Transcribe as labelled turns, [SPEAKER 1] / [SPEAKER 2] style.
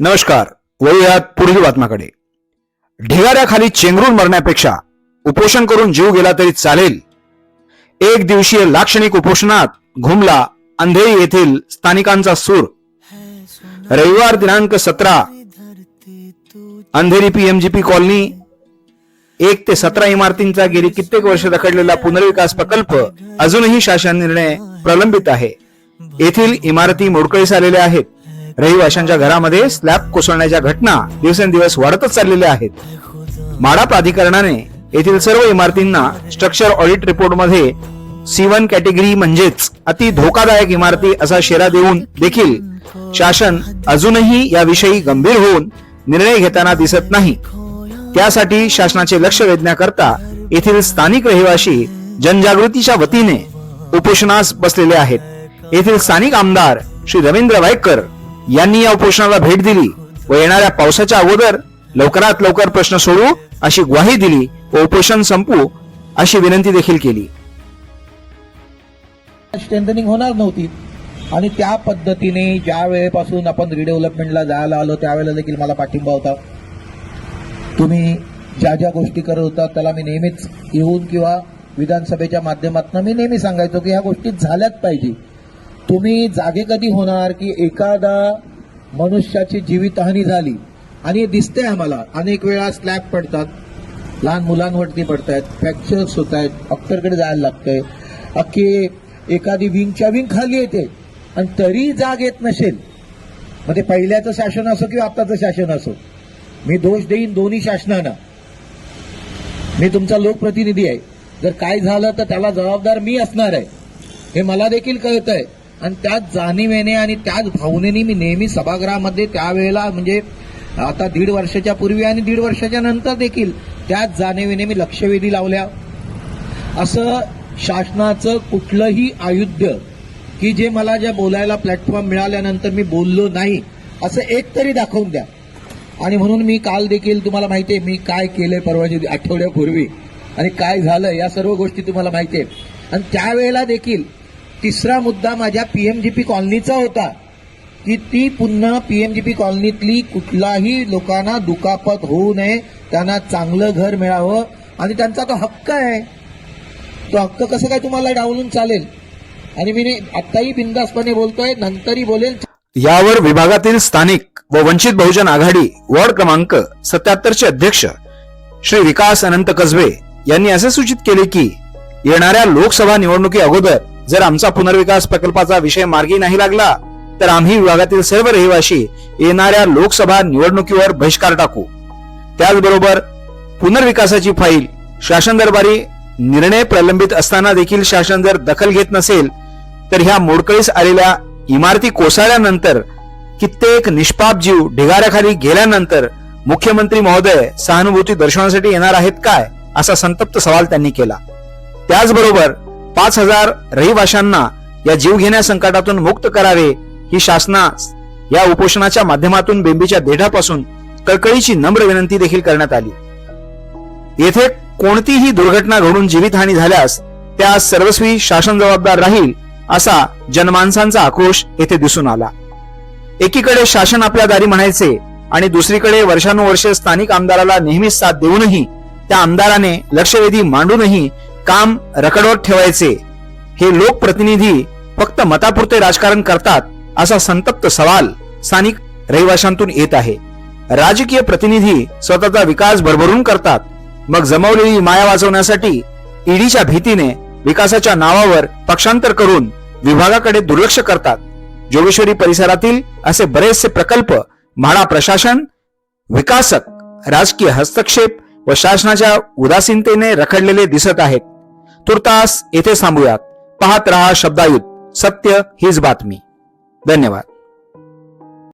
[SPEAKER 1] नमस्कार वळूयात पुढील बातम्याकडे. ढिगाऱ्याखाली चेंगरून मरण्यापेक्षा उपोषण करून जीव गेला तरी चालेल. एक दिवसीय लाक्षणिक उपोषणात घुमला अंधेरी येथील स्थानिकांचा सूर. रविवार दिनांक सतरा अंधेरी पीएमजीपी कॉलनी एक ते सतरा इमारतींचा गेली कित्येक वर्ष रखडलेला पुनर्विकास प्रकल्प अजूनही शासन निर्णय प्रलंबित आहे. येथील इमारती मोडकळीस आलेल्या आहेत. रहिवाशांच्या घरामध्ये स्लॅब कोसळण्याच्या घटना दिवसेंदिवस वाढतच चाललेल्या आहेत. माडा प्राधिकरणाने येथील सर्व इमारतींना स्ट्रक्चर ऑडिट रिपोर्टमध्ये सी वन कॅटेगरी म्हणजेच अति धोकादायक इमारती असा शेरा देऊन देखील शासन अजूनही याविषयी गंभीर होऊन निर्णय घेताना दिसत नाही. त्यासाठी शासनाचे लक्ष वेधण्याकरता येथील स्थानिक रहिवासी जनजागृतीच्या वतीने उपोषणास बसलेले आहेत. येथील स्थानिक आमदार श्री रवींद्र वायकर यांनी या उपोषणाला भेट दिली व येणाऱ्या पावसाच्या अगोदर लवकरात लवकर प्रश्न सोडू अशी ग्वाही दिली व उपोषण संपू अशी विनंती देखील केली.
[SPEAKER 2] स्ट्रेंथनिंग होणार नव्हती. आणि त्या पद्धतीने ज्या वेळेपासून आपण रिडेव्हलपमेंटला जायला आलो त्यावेळेला देखील मला पाठिंबा होता. तुम्ही ज्या ज्या गोष्टी करत होता त्याला मी नेहमीच येऊन किंवा विधानसभेच्या माध्यमातून मी नेहमी सांगायचो की ह्या गोष्टी झाल्याच पाहिजे. तुम्ही जागे कधी होणार की एखादा मनुष्याची जीवितहानी झाली? आणि हे आम्हाला. अनेक वेळा स्लॅब पडतात. लहान मुलांवरती पडतायत. फ्रॅक्चर्स होत आहेत डॉक्टरकडे जायला लागतंय. अख्खी एखादी विंगच्या विंग खाली येते. आणि तरी जाग येत नसेल. मग ते पहिल्याचं शासन असो किंवा आताचं शासन असो. मी दोष देईन दोन्ही शासनांना. मी तुमचा लोकप्रतिनिधी आहे. जर काय झालं तर त्याला जबाबदार मी असणार आहे. हे मला देखील कळत आहे आणि त्याच जाणीवेने आणि त्याच भावनेने मी नेहमी सभागृहामध्ये त्यावेळेला म्हणजे आता दीड वर्षाच्या पूर्वी आणि दीड वर्षाच्या नंतर देखील त्याच जाणीवेने मी लक्षवेधी लावल्या. असं शासनाचं कुठलंही आयुध्य की जे मला ज्या बोलायला प्लॅटफॉर्म मिळाल्यानंतर मी बोललो नाही असं एक तरी दाखवून द्या. आणि म्हणून मी काल देखील तुम्हाला माहिती आहे मी काय केलंय परवाच्या आठवड्यापूर्वी आणि काय झालं या सर्व गोष्टी तुम्हाला माहिती आहे आणि त्यावेळेला देखील तिसरा मुद्दा माझ्या पीएमजीपी कॉलनीचा होता की ती पुन्हा पीएमजीपी कॉलनीतली कुठलाही लोकांना दुखापत होऊ नये त्यांना चांगलं घर मिळावं आणि त्यांचा तो हक्क आहे. तो हक्क कसं काय तुम्हाला डावलून चालेल? आणि मी आत्ताही बिंदासपणे बोलतोय नंतरही बोलेल.
[SPEAKER 1] यावर विभागातील स्थानिक व वंचित बहुजन आघाडी वॉर्ड क्रमांक सत्याहत्तर चे अध्यक्ष श्री विकास अनंत कसबे यांनी असे सूचित केले की येणाऱ्या लोकसभा निवडणुकी अगोदर जर आमचा पुनर्विकास प्रकल्पाचा विषय मार्गी नाही लागला तर आम्ही विभागातील सर्व रहिवासी येणाऱ्या लोकसभा निवडणुकीवर बहिष्कार टाकू. त्याचबरोबर पुनर्विकासाची फाईल शासन दरबारी निर्णय प्रलंबित असताना देखील शासन जर दखल घेत नसेल तर ह्या मोडकळीस आलेल्या इमारती कोसळल्यानंतर कित्येक निष्पाप जीव ढिगाऱ्याखाली गेल्यानंतर मुख्यमंत्री महोदय सहानुभूती दर्शवण्यासाठी येणार आहेत काय असा संतप्त सवाल त्यांनी केला. त्याचबरोबर पाच हजार रहिवाशांना या जीवघेण्या संकटातून मुक्त करावे ही शासना या उपोषणाच्या माध्यमातून बेंबीच्या देठापासून कळकळीची नम्र विनंती देखील करण्यात आली. येथे कोणतीही दुर्घटना घडून जीवितहानी झाल्यास त्यास सर्वस्वी शासन जबाबदार राहील असा जनमानसांचा आक्रोश येथे दिसून आला. एकीकडे शासन आपल्या दारी म्हणायचे आणि दुसरीकडे वर्षानुवर्षे स्थानिक आमदाराला नेहमीच साथ देऊनही त्या आमदाराने लक्षवेधी मांडूनही काम रकडवत ठेवायचे. हे लोकप्रतिनिधी फक्त मतापुरते राजकारण करतात असा संतप्त सवाल स्थानिक रहिवाशांतून येत आहे. राजकीय प्रतिनिधी स्वतःचा विकास भरभरून करतात. मग जमवलेली माया वाचवण्यासाठी ईडीच्या भीतीने विकासाच्या नावावर पक्षांतर करून विभागाकडे दुर्लक्ष करतात. जोगेश्वरी परिसरातील असे बरेचसे प्रकल्प म्हाडा प्रशासन विकासक राजकीय हस्तक्षेप व शासनाच्या उदासीनतेने रखडलेले दिसत आहेत. तुर्तास येथे थांबूयात. पाहत रहा शब्दायुत. सत्य हीच बातमी. धन्यवाद.